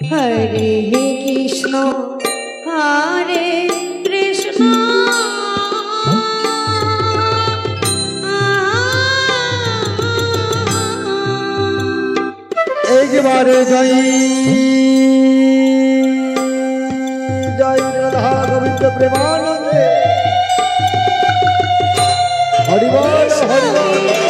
হরে কৃষ্ণ হরে কৃষ্ণ। একবারে যাই জয় রাধা গোবিন্দ প্রেমানন্দে। হরিবল হরিবল।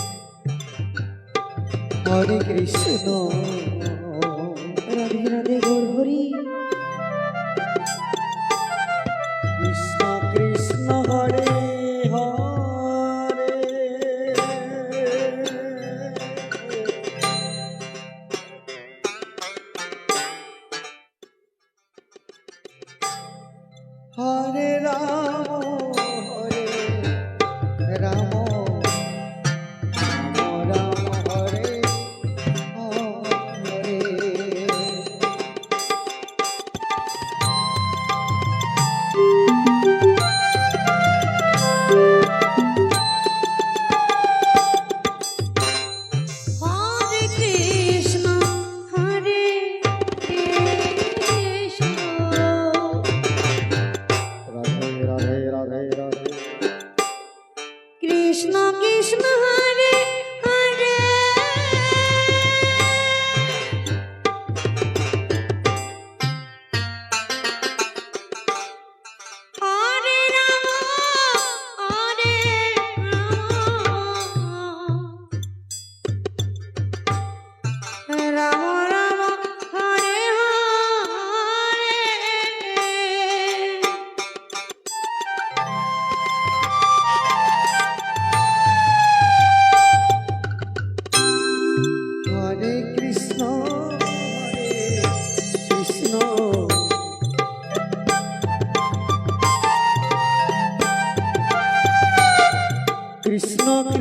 হরে কৃষ্ণ। রাধে রাধে গৌর হরি। কৃষ্ণ কৃষ্ণ হরে হরে। হরে রাম।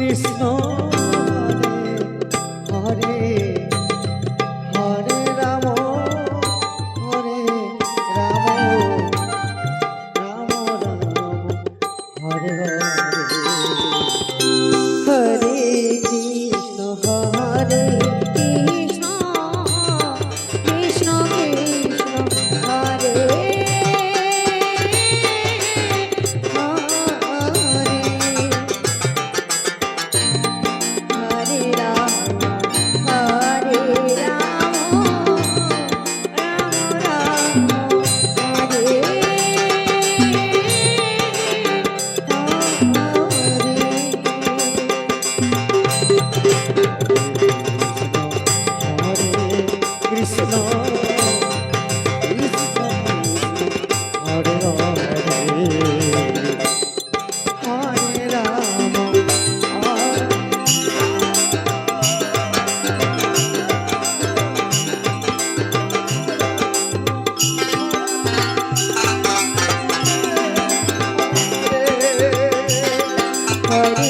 কৃষ্ণ।